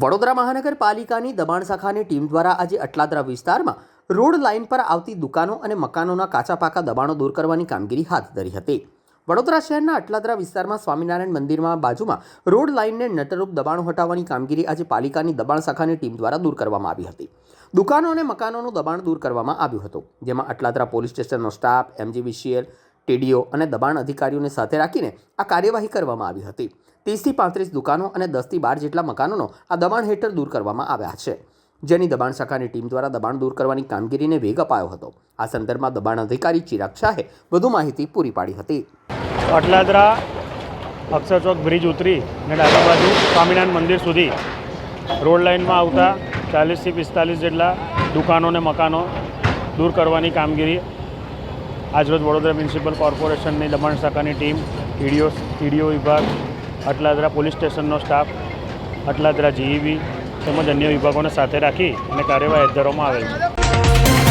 વડોદરા મહાનગરપાલિકાની દબાણ શાખાની ટીમ દ્વારા આજે અટલાદરા વિસ્તારમાં રોડ લાઇન પર આવતી દુકાનો અને મકાનોના કાચા પાકા દબાણો દૂર કરવાની કામગીરી હાથ ધરી હતી. વડોદરા શહેરના અટલાદરા વિસ્તારમાં સ્વામિનારાયણ મંદિરમાં બાજુમાં રોડ લાઇનને નટરૂપ દબાણો હટાવવાની કામગીરી આજે પાલિકાની દબાણ શાખાની ટીમ દ્વારા દૂર કરવામાં આવી હતી. દુકાનો અને મકાનોનું દબાણ દૂર કરવામાં આવ્યું હતું, જેમાં અટલાદરા પોલીસ સ્ટેશનનો સ્ટાફ એમજીવીસીએલ ટીડીઓ અને દબાણ અધિકારીઓને સાથે રાખીને આ કાર્યવાહી કરવામાં આવી હતી. ત્રીસથી પાંત્રીસ દુકાનો અને દસથી બાર જેટલા મકાનોનો આ દબાણ હેઠળ દૂર કરવામાં આવ્યા છે. જેની દબાણ શાખાની ટીમ દ્વારા દબાણ દૂર કરવાની કામગીરીને વેગ અપાયો હતો. આ સંદર્ભમાં દબાણ અધિકારી ચિરાગ શાહે વધુ માહિતી પૂરી પાડી હતી. અટલાદરા અક્ષરચોક બ્રિજ ઉતરી ને ડાબી બાજુ સ્વામિનારાયણ મંદિર સુધી રોડ લાઇનમાં આવતા ચાલીસથી પિસ્તાલીસ જેટલા દુકાનો અને મકાનો દૂર કરવાની કામગીરી આજરોજ વડોદરા મ્યુનિસિપલ કોર્પોરેશનની દબાણ શાખાની ટીમ ઈડીઓ ઈડીઓ વિભાગ અટલાદરા પોલીસ સ્ટેશનનો સ્ટાફ, અટલાદરા જીઈબી, તેમજ અન્ય વિભાગોને સાથે રાખી અને કાર્યવાહી હાથ ધરવામાં આવેલ છે.